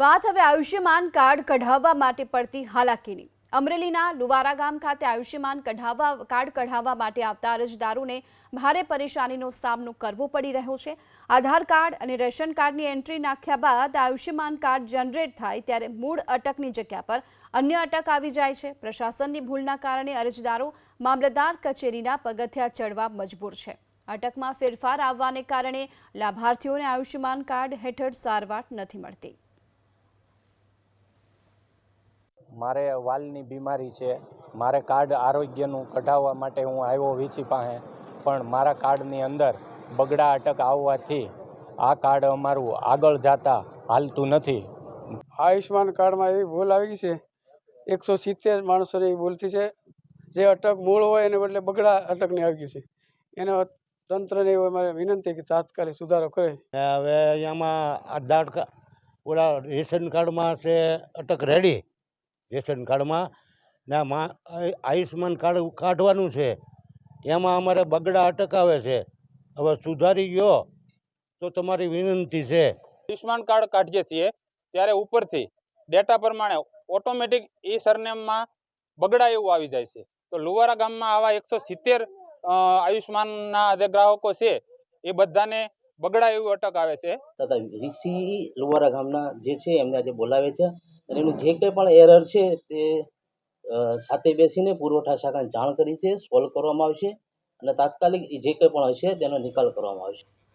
વાત હવે આયુષ્યમાન કાર્ડ કઢાવવા માટે પડતી હાલાકીની. અમરેલીના લુવારા ગામ ખાતે આયુષ્યમાન કઢાવવા, કાર્ડ કઢાવવા માટે આવતા અરજદારોને ભારે પરેશાનીનો સામનો કરવો પડી રહ્યો છે. આધાર કાર્ડ અને રેશન કાર્ડની એન્ટ્રી નાખ્યા બાદ આયુષ્યમાન કાર્ડ જનરેટ થાય ત્યારે મૂળ અટકની જગ્યા પર અન્ય અટક આવી જાય છે. પ્રશાસનની ભૂલના કારણે અરજદારો મામલતદાર કચેરીના પગથિયા ચડવા મજબૂર છે. અટકમાં ફેરફાર આવવાને કારણે લાભાર્થીઓને આયુષ્યમાન કાર્ડ હેઠળ સારવાર નથી મળતી. મારે વાલની બીમારી છે. મારે કાર્ડ આરોગ્યનું કઢાવવા માટે હું આવ્યો વીછી પાસે. પણ મારા કાર્ડની અંદર બગડા અટક આવવાથી આ કાર્ડ અમારું આગળ જતા હાલતું નથી. આયુષ્માન કાર્ડમાં એવી ભૂલ આવી ગઈ છે. એકસો સિત્તેર માણસોની એવી ભૂલથી છે. જે અટક મૂળ હોય એને બદલે બગડા અટકની આવી ગયું છે. એનો તંત્રને એવું અમારે વિનંતી કે તાત્કાલિક સુધારો કરે. હવે અહીંયામાં આધાર કાર્ડ ઓલા રેશન કાર્ડમાં છે અટક રેડી રેશન કાર્ડમાં ને આયુષ્યમાન આયુ- કાર્ડ કાઢવાનું છે. એમાં અમારે બગડા અટક આવે છે. હવે સુધારી ગયો તો તમારી વિનંતી છે. આયુષ્યમાન કાર્ડ કાઢીએ છીએ ત્યારે ઉપરથી ડેટા પ્રમાણે ઓટોમેટિક એ સરનેમમાં બગડા એવું આવી જાય છે. તો લુવારા ગામમાં આવા એકસો સિત્તેર આયુષ્માનના જે ગ્રાહકો છે એ બધાને બગડા એવું અટક આવે છે. તથા વીસી લુવારા ગામના જે છે એમને આજે બોલાવે છે. અને એનું જે કંઈ પણ એરર છે તે સાથે બેસીને પુરવઠા શાખાને જાણ કરી છે સોલ્વ કરવામાં આવશે અને તાત્કાલિક જે કંઈ પણ હશે તેનો નિકાલ કરવામાં આવશે.